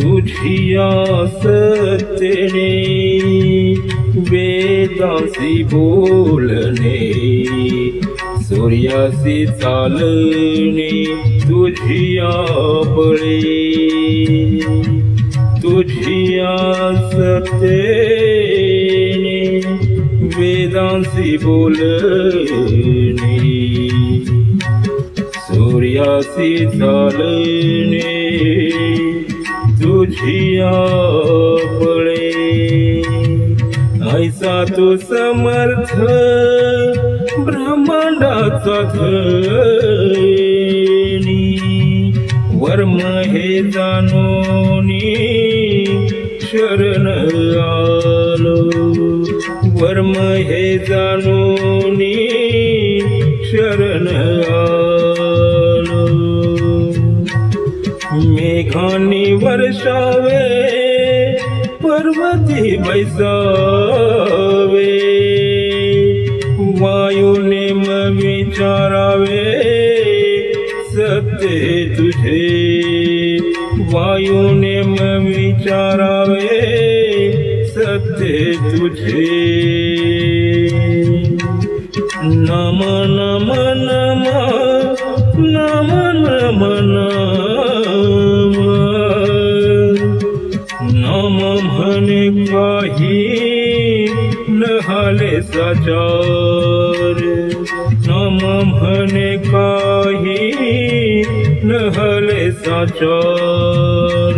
तुझिया सत्यने वेदासी बोलणे सूर्यासी चालणे तुझिया बळे तुझिया सत्यने वेदांसी बोलणे सूर्यासी चालणे तुझिया बळे ऐसा तू समर्थ ब्रह्मांडाचा धनी वर्म हे जाणोनी शरण आलो. वर्म हे जाणोनी शरण आलो. मेघानी वर्षावे पर्वती बैसावे. वायुने म विचारावे सत्य तुझे. वायुने नेम विचारावे सत्य तुझे. नम नम नम नम হনিবহিন হলে সচর। নম হনে কহি নহলে সচর।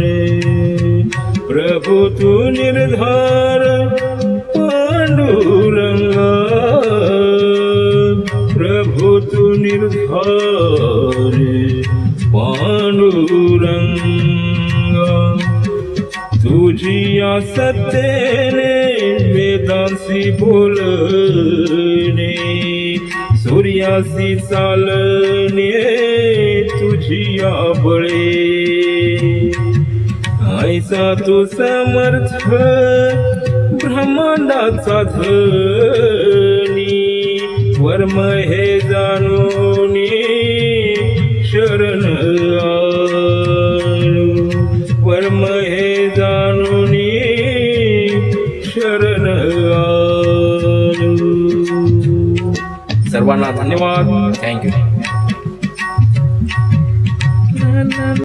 প্রভু তু নির্ধার পাণ্ডুরঙ্গ। প্রভু তু নির্ধার পাণ্ডু तुझी या सत्तेने वेदांसी बोलणे सूर्यासी चालणे तुझिया बळे. ऐसा तू समर्थ ब्रह्मांडाचा धनी वर्म हे जाणून शरण शरण सर्वांना धन्यवाद. थँक्यू